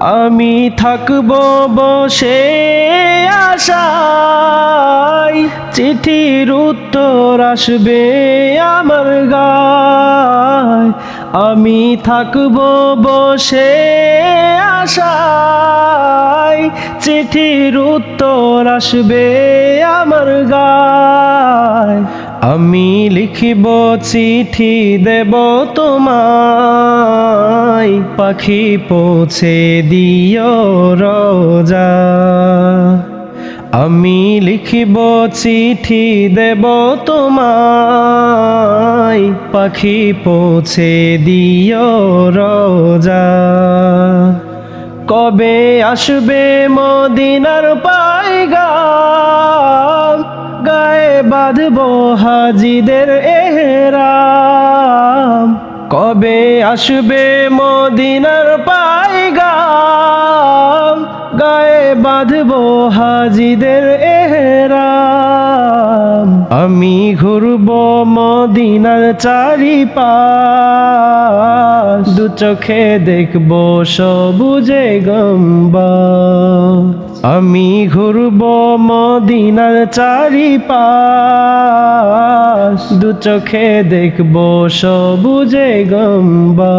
আমি থাকব বসে আশায়। চিঠির উত্তর আসবে আমার গায়। আমি থাকব বসে আশায়। চিঠির উত্তর আসবে আমার গায়। আমি লিখিব চিঠি দেব তোমায়। পাখি পৌঁছে দিও রোজা। আমি লিখিব চিঠি দেব তোমায়। পাখি পৌঁছে দিও রোজা। কবে আসবে মদিনার পাইগাম গায়ে বাঁধব হাজিদের এহরাম। কবে আসবে মদিনার পাইগাম গায়ে বাঁধব হাজিদের এহরাম। আমি ঘুরব মদিনার চারিপাশ। দু চোখে দেখব সবুজে গম্বা। আমি ঘুরব মদিনার চারিপাশ। দু চোখে দেখব সবুজে গম্বা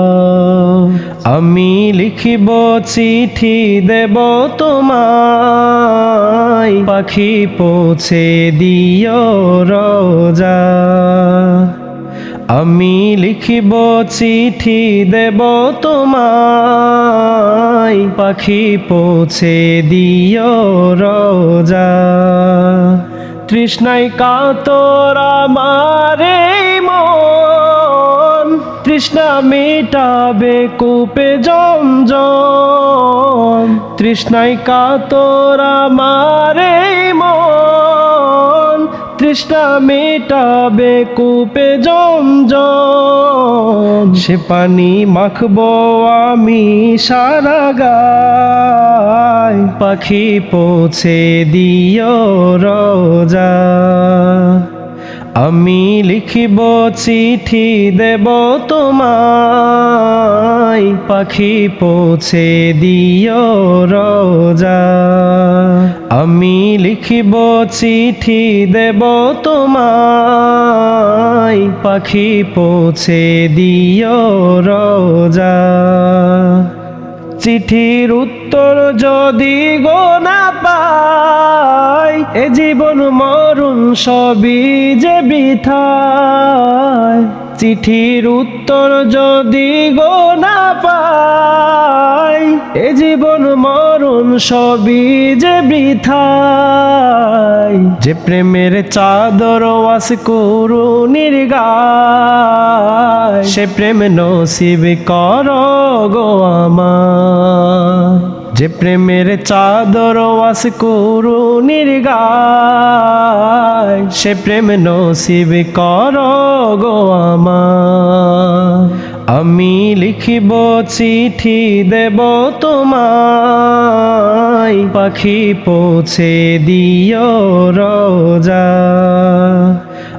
আমি লিখিব চিঠি দেব তোমায়। পাখি পৌঁছে দিও রোজা। আমি লিখিব চিঠি দেব তোমায়। পাখি পৌঁছে দিও রোজা। তৃষ্ণাই কাতর মারে মন। তৃষ্ণা মেটাবে কূপে জম জম তৃষ্ণাই কাতর মন তৃষ্ণা মেটাবে কূপে জম জম সে পানি মাখব আমি সারা গায়। পাখি পৌঁছে দিও রোজা। আমি লিখিব চিঠি দেব তোমায়, পাখি পৌঁছে দিও রোজা। আমি লিখিব চিঠি দেব তোমায়, পাখি পৌঁছে দিও রোজা। চিঠির উত্তর যদি গো না এ জীবন মরণ সবই যে বিথায়। চিঠির উত্তর যদি গো না পাই, এ জীবন মরণ সবই যে বৃথায়। যে প্রেমের চাদর ওয়াস করুনির গায় সে প্রেম নসিব কর গো আমার যে প্রেমের চাদর ওয়াস করুনির গায় সে প্রেম নসিব কর গো আমার। আমি লিখিব চিঠি দেব তোমায়, পাখি পৌঁছে দিও রোজা